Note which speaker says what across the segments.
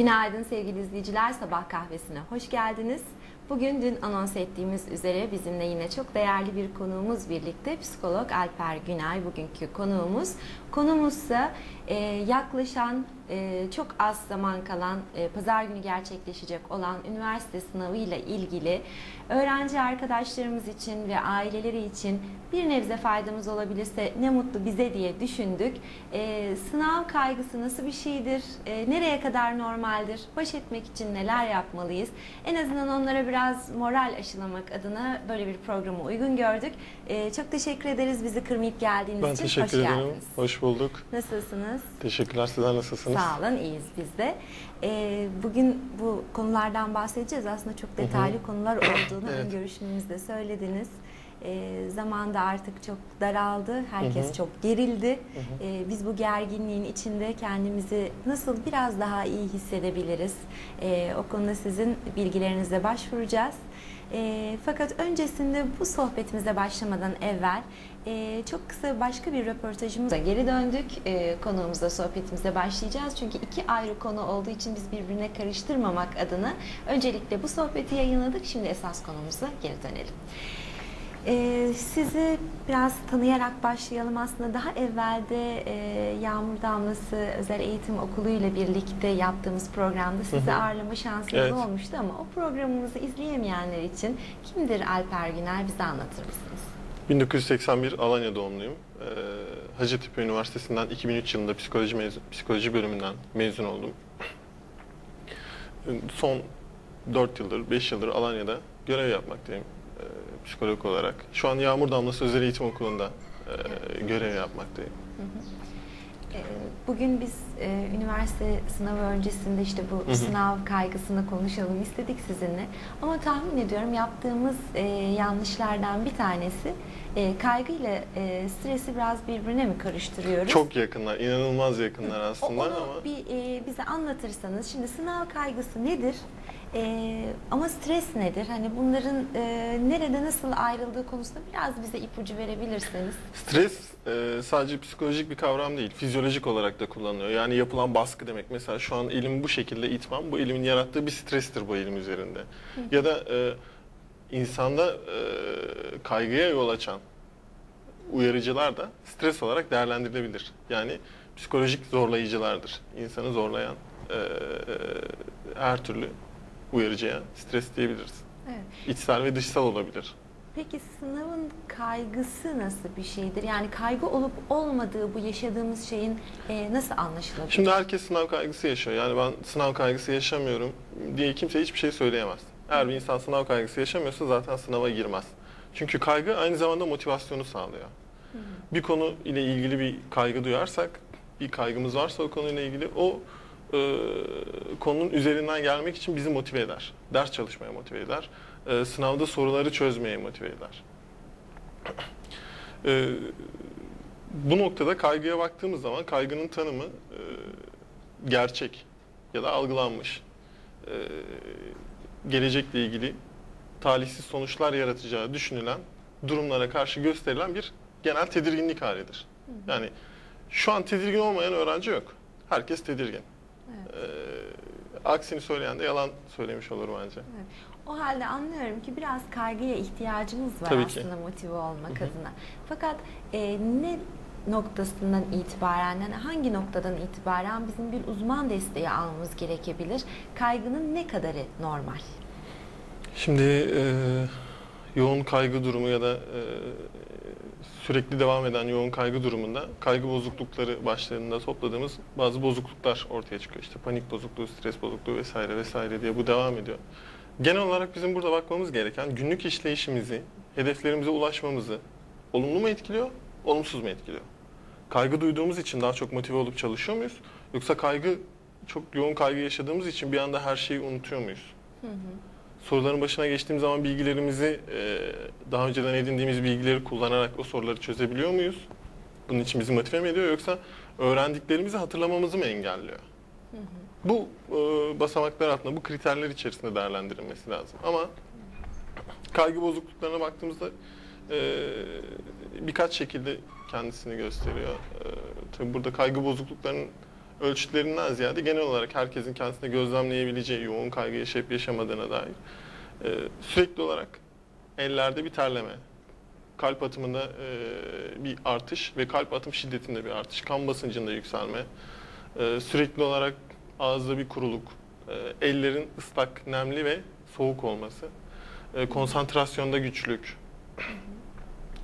Speaker 1: Günaydın sevgili izleyiciler. Sabah kahvesine hoş geldiniz. Bugün dün anons ettiğimiz üzere bizimle yine çok değerli bir konuğumuz birlikte. Psikolog Alper Günay bugünkü konuğumuz. Konumuzsa e, yaklaşan çok az zaman kalan e, pazar günü gerçekleşecek olan üniversite sınavı ile ilgili öğrenci arkadaşlarımız için ve aileleri için bir nebze faydamız olabilirse ne mutlu bize diye düşündük. E, sınav kaygısı nasıl bir şeydir? E, nereye kadar normaldir? Baş etmek için neler yapmalıyız? En azından onlara biraz moral aşılamak adına böyle bir programı uygun gördük. Çok teşekkür ederiz bizi kırmayıp geldiğiniz
Speaker 2: Ben
Speaker 1: için.
Speaker 2: teşekkür
Speaker 1: Hoş
Speaker 2: ederim.
Speaker 1: geldiniz.
Speaker 2: Hoş bulduk.
Speaker 1: Nasılsınız?
Speaker 2: Teşekkürler. Sizler nasılsınız?
Speaker 1: Sağ olun, iyiyiz biz de. Ee, bugün bu konulardan bahsedeceğiz. Aslında çok detaylı konular olduğunu
Speaker 2: Evet.
Speaker 1: görüşmemizde söylediniz. Ee, zaman da artık çok daraldı. Herkes
Speaker 2: Hı hı.
Speaker 1: çok gerildi.
Speaker 2: Hı hı.
Speaker 1: Ee, biz bu gerginliğin içinde kendimizi nasıl biraz daha iyi hissedebiliriz? Ee, o konuda sizin bilgilerinize başvuracağız. Ee, fakat öncesinde bu sohbetimize başlamadan evvel e, çok kısa başka bir röportajımıza geri döndük. E, konuğumuzla sohbetimize başlayacağız. Çünkü iki ayrı konu olduğu için biz birbirine karıştırmamak adına öncelikle bu sohbeti yayınladık. Şimdi esas konumuza geri dönelim. Ee, sizi biraz tanıyarak başlayalım. Aslında daha evvelde e, Yağmur Damlası Özel Eğitim Okulu ile birlikte yaptığımız programda sizi
Speaker 2: Hı hı.
Speaker 1: ağırlama şansımız
Speaker 2: Evet.
Speaker 1: olmuştu ama o programımızı izleyemeyenler için kimdir Alper Güner bize anlatır mısınız?
Speaker 2: 1981 Alanya doğumluyum. Ee, Hacettepe Üniversitesi'nden 2003 yılında psikoloji mezun, psikoloji bölümünden mezun oldum. Son 4 yıldır, 5 yıldır Alanya'da görev yapmaktayım psikolog olarak. Şu an Yağmur Damlası Özel Eğitim Okulu'nda e, görev yapmaktayım.
Speaker 1: Ee, Bugün biz e, üniversite sınavı öncesinde işte bu
Speaker 2: Hı hı.
Speaker 1: sınav kaygısını konuşalım istedik sizinle. Ama tahmin ediyorum yaptığımız e, yanlışlardan bir tanesi e, kaygıyla e, stresi biraz birbirine mi karıştırıyoruz?
Speaker 2: Çok yakınlar, inanılmaz yakınlar
Speaker 1: O-
Speaker 2: aslında
Speaker 1: Onu
Speaker 2: ama
Speaker 1: bir e, bize anlatırsanız şimdi sınav kaygısı nedir? E, ama stres nedir? Hani bunların e, nerede nasıl ayrıldığı konusunda biraz bize ipucu verebilirseniz.
Speaker 2: Stres e, sadece psikolojik bir kavram değil, fizyolojik olarak da kullanılıyor. Yani yapılan baskı demek. Mesela şu an elimi bu şekilde itmem, bu elimin yarattığı bir strestir bu elim üzerinde. Ya da e, insanda e, kaygıya yol açan uyarıcılar da stres olarak değerlendirilebilir. Yani psikolojik zorlayıcılardır. İnsanı zorlayan e, her türlü uyarıcıya stres diyebiliriz.
Speaker 1: Evet.
Speaker 2: İçsel ve dışsal olabilir.
Speaker 1: Peki sınavın kaygısı nasıl bir şeydir? Yani kaygı olup olmadığı bu yaşadığımız şeyin e, nasıl anlaşılabilir?
Speaker 2: Şimdi herkes sınav kaygısı yaşıyor. Yani ben sınav kaygısı yaşamıyorum diye kimse hiçbir şey söyleyemez. Eğer bir insan sınav kaygısı yaşamıyorsa zaten sınava girmez. Çünkü kaygı aynı zamanda motivasyonu sağlıyor. Bir konu ile ilgili bir kaygı duyarsak, bir kaygımız varsa o konuyla ilgili o e, konunun üzerinden gelmek için bizi motive eder. Ders çalışmaya motive eder. E, sınavda soruları çözmeye motive eder. E, bu noktada kaygıya baktığımız zaman kaygının tanımı e, gerçek ya da algılanmış. E, gelecekle ilgili talihsiz sonuçlar yaratacağı düşünülen durumlara karşı gösterilen bir genel tedirginlik halidir. Yani şu an tedirgin olmayan öğrenci yok. Herkes tedirgin.
Speaker 1: Evet.
Speaker 2: E, aksini söyleyen de yalan söylemiş olur bence.
Speaker 1: O halde anlıyorum ki biraz kaygıya ihtiyacımız var
Speaker 2: Tabii ki.
Speaker 1: aslında motive olmak
Speaker 2: Hı hı.
Speaker 1: adına. Fakat e, ne noktasından itibaren, yani hangi noktadan itibaren bizim bir uzman desteği almamız gerekebilir? Kaygının ne kadarı normal?
Speaker 2: Şimdi e, yoğun kaygı durumu ya da e, sürekli devam eden yoğun kaygı durumunda kaygı bozuklukları başlarında topladığımız bazı bozukluklar ortaya çıkıyor. İşte panik bozukluğu, stres bozukluğu vesaire vesaire diye bu devam ediyor. Genel olarak bizim burada bakmamız gereken günlük işleyişimizi, hedeflerimize ulaşmamızı olumlu mu etkiliyor, olumsuz mu etkiliyor? Kaygı duyduğumuz için daha çok motive olup çalışıyor muyuz? Yoksa kaygı çok yoğun kaygı yaşadığımız için bir anda her şeyi unutuyor muyuz? Soruların başına geçtiğim zaman bilgilerimizi e, daha önceden edindiğimiz bilgileri kullanarak o soruları çözebiliyor muyuz? Bunun için bizi motive mi ediyor yoksa öğrendiklerimizi hatırlamamızı mı engelliyor? Bu e, basamaklar altında, bu kriterler içerisinde değerlendirilmesi lazım. Ama kaygı bozukluklarına baktığımızda e, birkaç şekilde kendisini gösteriyor. E, tabii burada kaygı bozukluklarının ölçütlerinden ziyade genel olarak herkesin kendisinde gözlemleyebileceği yoğun kaygı yaşayıp yaşamadığına dair e, sürekli olarak ellerde bir terleme, kalp atımında e, bir artış ve kalp atım şiddetinde bir artış, kan basıncında yükselme, e, sürekli olarak ağızda bir kuruluk, e, ellerin ıslak, nemli ve soğuk olması, e, konsantrasyonda güçlük,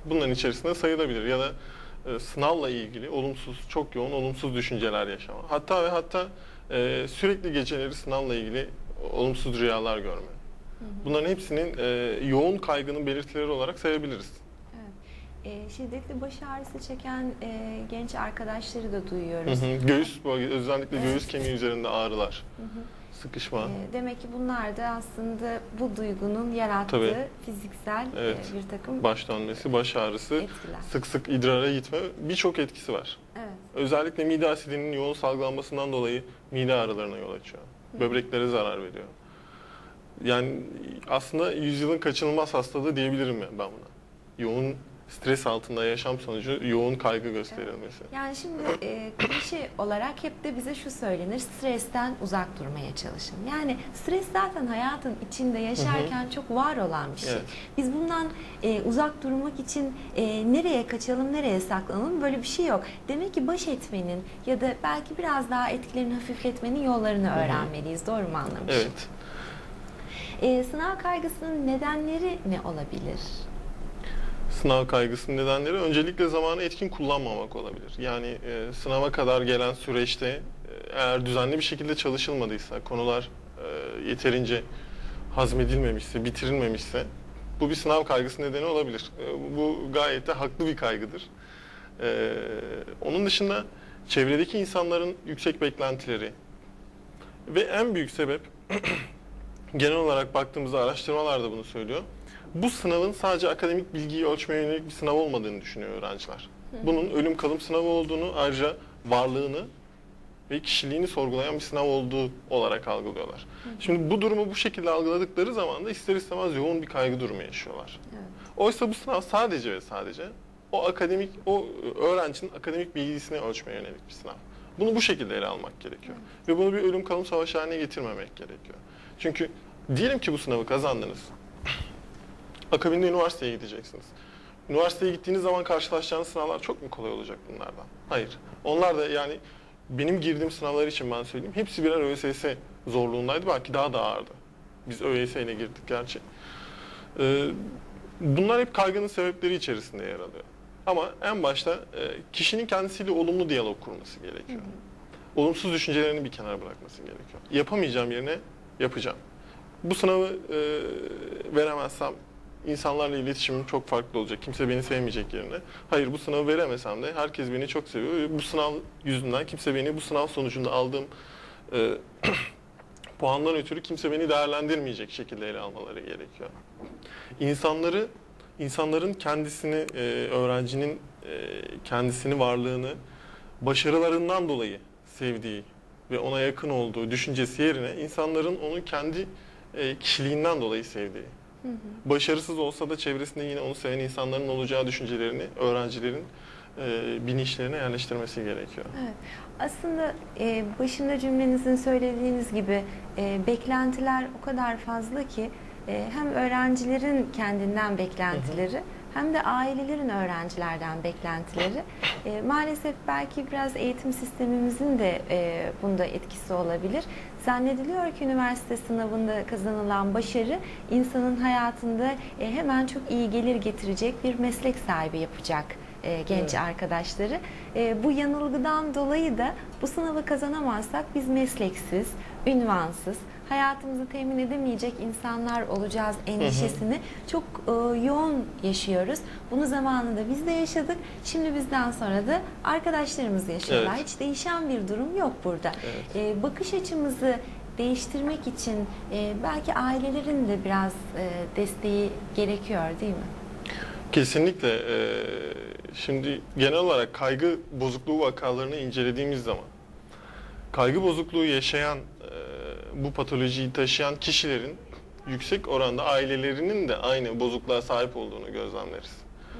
Speaker 2: bunların içerisinde sayılabilir ya da e, sınavla ilgili olumsuz, çok yoğun olumsuz düşünceler yaşama. Hatta ve hatta e, sürekli geceleri sınavla ilgili olumsuz rüyalar görme. Bunların hepsinin e, yoğun kaygının belirtileri olarak sayabiliriz.
Speaker 1: E, şiddetli baş ağrısı çeken e, genç arkadaşları da
Speaker 2: Hı
Speaker 1: duyuyoruz.
Speaker 2: hı. Göğüs bölge, özellikle
Speaker 1: Evet.
Speaker 2: göğüs kemiği üzerinde ağrılar,
Speaker 1: Hı hı.
Speaker 2: Sıkışma.
Speaker 1: E, demek ki bunlar da aslında bu duygunun yarattığı
Speaker 2: Tabii.
Speaker 1: fiziksel e,
Speaker 2: Evet.
Speaker 1: bir takım
Speaker 2: Baş dönmesi, baş ağrısı,
Speaker 1: etkiler.
Speaker 2: sık sık idrara gitme birçok etkisi var.
Speaker 1: Evet.
Speaker 2: Özellikle mide asidinin yoğun salgılanmasından dolayı mide ağrılarına yol açıyor. Böbreklere zarar veriyor. Yani aslında yüzyılın kaçınılmaz hastalığı diyebilirim ben buna. Yoğun stres altında yaşam sonucu yoğun kaygı gösterilmesi.
Speaker 1: Yani şimdi e, klişe olarak hep de bize şu söylenir, stresten uzak durmaya çalışın. Yani stres zaten hayatın içinde yaşarken çok var olan bir şey.
Speaker 2: Evet.
Speaker 1: Biz bundan e, uzak durmak için e, nereye kaçalım, nereye saklanalım böyle bir şey yok. Demek ki baş etmenin ya da belki biraz daha etkilerini hafifletmenin yollarını
Speaker 2: hı.
Speaker 1: öğrenmeliyiz. Doğru mu anlamışım?
Speaker 2: Evet.
Speaker 1: E, sınav kaygısının nedenleri ne olabilir?
Speaker 2: Sınav kaygısının nedenleri öncelikle zamanı etkin kullanmamak olabilir. Yani e, sınava kadar gelen süreçte e, eğer düzenli bir şekilde çalışılmadıysa, konular e, yeterince hazmedilmemişse, bitirilmemişse bu bir sınav kaygısı nedeni olabilir. E, bu gayet de haklı bir kaygıdır. E, onun dışında çevredeki insanların yüksek beklentileri ve en büyük sebep genel olarak baktığımızda araştırmalar da bunu söylüyor. Bu sınavın sadece akademik bilgiyi ölçmeye yönelik bir sınav olmadığını düşünüyor öğrenciler. Bunun ölüm kalım sınavı olduğunu ayrıca varlığını ve kişiliğini sorgulayan bir sınav olduğu olarak algılıyorlar. Şimdi bu durumu bu şekilde algıladıkları zaman da ister istemez yoğun bir kaygı durumu yaşıyorlar.
Speaker 1: Evet.
Speaker 2: Oysa bu sınav sadece ve sadece o akademik, o öğrencinin akademik bilgisini ölçmeye yönelik bir sınav. Bunu bu şekilde ele almak gerekiyor. Ve bunu bir ölüm kalım savaşı haline getirmemek gerekiyor. Çünkü diyelim ki bu sınavı kazandınız. Akabinde üniversiteye gideceksiniz. Üniversiteye gittiğiniz zaman karşılaşacağınız sınavlar çok mu kolay olacak bunlardan? Hayır. Onlar da yani benim girdiğim sınavlar için ben söyleyeyim. Hepsi birer ÖSS zorluğundaydı. Belki daha da ağırdı. Biz ÖSS ile girdik gerçi. Ee, bunlar hep kaygının sebepleri içerisinde yer alıyor. Ama en başta e, kişinin kendisiyle olumlu diyalog kurması gerekiyor. Olumsuz düşüncelerini bir kenara bırakması gerekiyor. Yapamayacağım yerine yapacağım. Bu sınavı e, veremezsem insanlarla iletişimim çok farklı olacak. Kimse beni sevmeyecek yerine. Hayır bu sınavı veremesem de herkes beni çok seviyor. Bu sınav yüzünden kimse beni bu sınav sonucunda aldığım e, puandan ötürü kimse beni değerlendirmeyecek şekilde ele almaları gerekiyor. İnsanları, insanların kendisini, e, öğrencinin e, kendisini, varlığını başarılarından dolayı sevdiği ve ona yakın olduğu düşüncesi yerine insanların onu kendi e, kişiliğinden dolayı sevdiği. Başarısız olsa da çevresinde yine onu seven insanların olacağı düşüncelerini öğrencilerin e, bilinçlerine yerleştirmesi gerekiyor.
Speaker 1: Evet. Aslında e, başında cümlenizin söylediğiniz gibi e, beklentiler o kadar fazla ki e, hem öğrencilerin kendinden beklentileri hem de ailelerin öğrencilerden beklentileri e, maalesef belki biraz eğitim sistemimizin de e, bunda etkisi olabilir. Zannediliyor ki üniversite sınavında kazanılan başarı insanın hayatında e, hemen çok iyi gelir getirecek bir meslek sahibi yapacak e, genç
Speaker 2: Evet.
Speaker 1: arkadaşları. E, bu yanılgıdan dolayı da bu sınavı kazanamazsak biz mesleksiz, ünvansız, hayatımızı temin edemeyecek insanlar olacağız endişesini çok e, yoğun yaşıyoruz. Bunu zamanında biz de yaşadık. Şimdi bizden sonra da arkadaşlarımız yaşıyorlar.
Speaker 2: Evet.
Speaker 1: Hiç değişen bir durum yok burada.
Speaker 2: Evet.
Speaker 1: E, bakış açımızı değiştirmek için e, belki ailelerin de biraz e, desteği gerekiyor değil mi?
Speaker 2: Kesinlikle. e, şimdi genel olarak kaygı bozukluğu vakalarını incelediğimiz zaman kaygı bozukluğu yaşayan, bu patolojiyi taşıyan kişilerin yüksek oranda ailelerinin de aynı bozukluğa sahip olduğunu gözlemleriz.